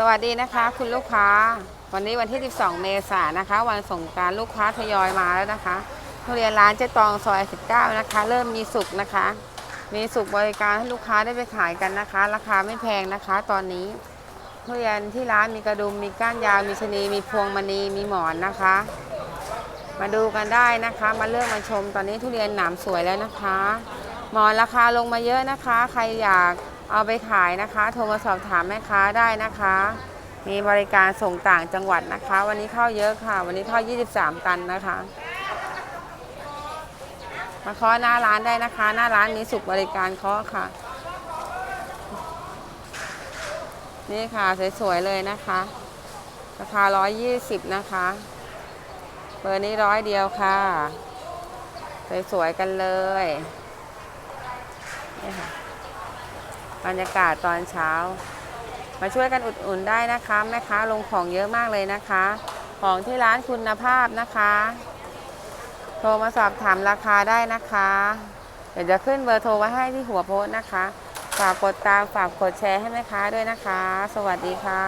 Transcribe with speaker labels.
Speaker 1: สวัสดีนะคะ คุณลูกค้า วันนี้วันที่ 12 เมษายนนะคะ วันสงการลูกค้าทยอยมาแล้วนะคะทุเรียนร้านเจ๊ตองซอย 19 นะคะ เริ่มมีสุกนะคะ มีสุกบริการให้ลูกค้าได้ไปขายกันนะคะ ราคาไม่แพงนะคะ ตอนนี้ทุเรียนที่ร้านมีกระดุมมีก้านยาวมีชะนีมีพวงมณีมีหมอนนะคะ มาดูกันได้นะคะ มาเลือกมาชมตอนนี้ทุเรียนหนามสวยแล้วนะคะ หมอนราคาลงมาเยอะนะคะ ใครอยาก เอาไปขายนะคะ โทรมาสอบถามแม่ค้าได้นะคะ มีบริการส่งต่างจังหวัดนะคะ วันนี้เข้าเยอะค่ะ วันนี้เข้า 23 ตันนะคะ มาเคาะหน้าร้านได้นะคะ หน้าร้านมีสุกบริการเคาะค่ะ นี่ค่ะสวยๆเลยนะคะราคา 120 นะคะเบอร์นี้ร้อยเดียวค่ะสวยๆกันเลยนี่ค่ะ บรรยากาศตอนเช้า มาช่วยกันอุดหนุนได้นะคะแม่ค้าลงของเยอะมากเลยนะคะ ของที่ร้านคุณภาพนะคะ โทรมาสอบถามราคาได้นะคะ เดี๋ยวจะขึ้นเบอร์โทรไว้ให้ที่หัวโพสต์นะคะ ฝากกดตามฝากกดแชร์ให้แม่ค้าด้วยนะคะ สวัสดีค่ะ